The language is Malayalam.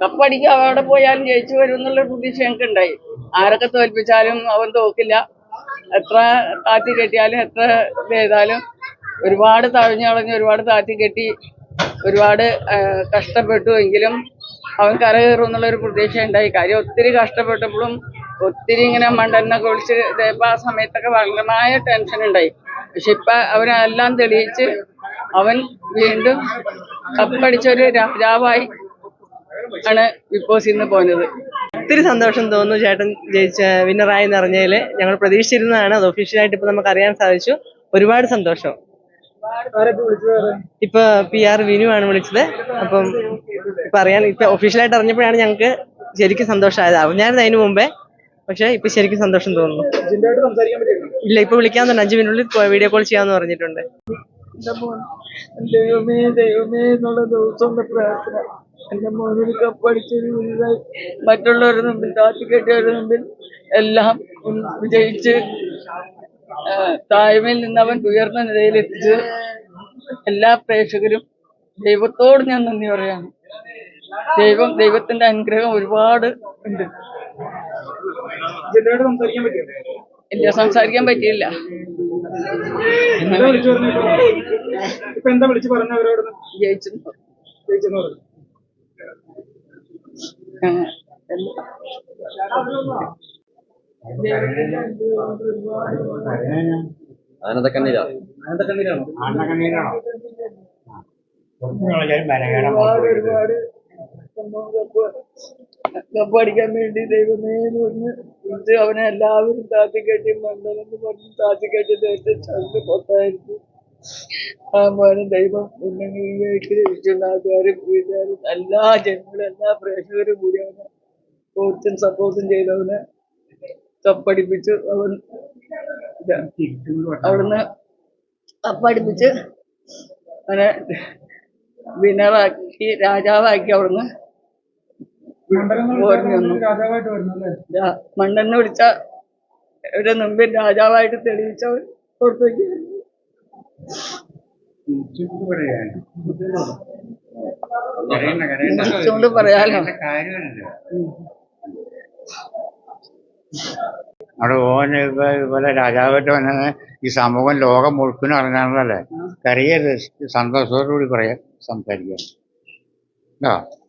കപ്പടിക്കും അവിടെ പോയാലും ജയിച്ചു വരും എന്നുള്ള പ്രതീക്ഷ ഞങ്ങൾക്ക് ഉണ്ടായി ആരൊക്കെ തോൽപ്പിച്ചാലും അവൻ തോക്കില്ല. എത്ര താത്തി കെട്ടിയാലും എത്ര ചെയ്താലും ഒരുപാട് തഴഞ്ഞളഞ്ഞ് ഒരുപാട് താത്തി കെട്ടി ഒരുപാട് കഷ്ടപ്പെട്ടു എങ്കിലും അവൻ കരകയറും എന്നുള്ളൊരു പ്രതീക്ഷ ഉണ്ടായി. കാര്യം ഒത്തിരി കഷ്ടപ്പെട്ടപ്പോഴും ഒത്തിരി ഇങ്ങനെ മണ്ഡലിനൊക്കെ വിളിച്ച് ഇതേപ്പോൾ ആ സമയത്തൊക്കെ ഭയങ്കരമായ ടെൻഷൻ ഉണ്ടായി. പക്ഷെ ഇപ്പം അവനെല്ലാം തെളിയിച്ച് അവൻ വീണ്ടും കപ്പടിച്ചൊരു രാജാവായി ആണ് ബിഗ് നിന്ന് പോയത് ഒത്തിരി സന്തോഷം തോന്നുന്നു ചേട്ടൻ ജയിച്ച വിന്നറായി എന്ന് അറിഞ്ഞതിൽ ഞങ്ങൾ പ്രതീക്ഷിച്ചിരുന്നതാണ് അത് ഒഫീഷ്യലായിട്ട് ഇപ്പൊ നമുക്ക് അറിയാൻ സാധിച്ചു. ഒരുപാട് സന്തോഷം. ഇപ്പൊ പി ആർ വിനു ആണ് വിളിച്ചത്. അപ്പം ഇപ്പൊ അറിയാൻ ഇപ്പൊ ഒഫീഷ്യലായിട്ട് അറിഞ്ഞപ്പോഴാണ് ഞങ്ങൾക്ക് ശരിക്കും സന്തോഷമായത് അറിഞ്ഞായിരുന്നു അതിന് മുമ്പേ പക്ഷെ ഇപ്പൊ ശരിക്കും സന്തോഷം തോന്നുന്നു. ഇല്ല ഇപ്പൊ വിളിക്കാൻ തന്നെ അഞ്ചു മിനിറ്റിനുള്ളിൽ വീഡിയോ കോൾ ചെയ്യാന്ന് പറഞ്ഞിട്ടുണ്ട്. എന്റെ മോൻ ദൈവമേ ദൈവമേ എന്നുള്ള ദിവസമുള്ള പ്രാർത്ഥന. എന്റെ മോനിൽ കപ്പടിച്ചൊരു വലുതായി മറ്റുള്ളവരുടെ മുമ്പിൽ താത്തിക്കെട്ടിയവരുടെ മുമ്പിൽ എല്ലാം വിജയിച്ച് തായ്മയിൽ താഴ്മയിൽ നിന്ന് അവൻ ഉയർന്ന നിലയിലെത്തിച്ച് എല്ലാ പ്രേക്ഷകരും ദൈവത്തോട് ഞാൻ നന്ദി പറയാണ് ദൈവം ദൈവത്തിന്റെ അനുഗ്രഹം ഒരുപാട് ഉണ്ട്. ഇല്ല സംസാരിക്കാൻ പറ്റിയില്ല. എന്താ വിളിച്ചു പറഞ്ഞു? ഇപ്പൊ എന്താ വിളിച്ചു പറഞ്ഞു അവരോട് ജയിച്ചു ജയിച്ചെന്ന് പറഞ്ഞു. കണ്ണീരാണോ ഒരുപാട് അടിക്കാൻ വേണ്ടി ദൈവമേ പറഞ്ഞ് വിളിച്ച് അവനെ എല്ലാവരും താത്തിക്കെട്ടി മണ്ഡലം പറഞ്ഞ് താത്തിക്കെട്ടി ദേശത്തെ ചന്ദ് പൊത്തായിരുന്നു. ആ മോനെ ദൈവം ഉണ്ടെങ്കിലേക്ക് ലഭിച്ചുള്ള ആൾക്കാരും വീട്ടുകാരും എല്ലാ ജനങ്ങളും എല്ലാ പ്രേക്ഷകരും കൂടി അവനെ കോച്ചും സപ്പോർട്ടും ചെയ്തവനെ കപ്പടിപ്പിച്ച് അവൻ ഇതാ, അവിടുന്ന് കപ്പടിപ്പിച്ച് അവനെ വിനറാക്കി രാജാവാക്കി അവിടുന്ന് ഓർമ്മ മണ്ണെന്ന് രാജാവായിട്ട് വരുന്നു അല്ലേ രാ- മണ്ണെണ്ണ വിളിച്ച ഒരു മുമ്പിൽ രാജാവായിട്ട് തെളിയിച്ചവൻ പുറത്തേക്ക് വിളിച്ചുകൊണ്ട് പറയാലോ. അവിടെ ഓന് ഇപ്പൊ ഇതുപോലെ രാജാവായിട്ട് വന്നത് ഈ സമൂഹം ലോകം മുഴുവനും അറിഞ്ഞാണല്ലേ കരയരുത്. സന്തോഷത്തോടു കൂടി പറയാം സംസാരിക്കാം. കേട്ടോ?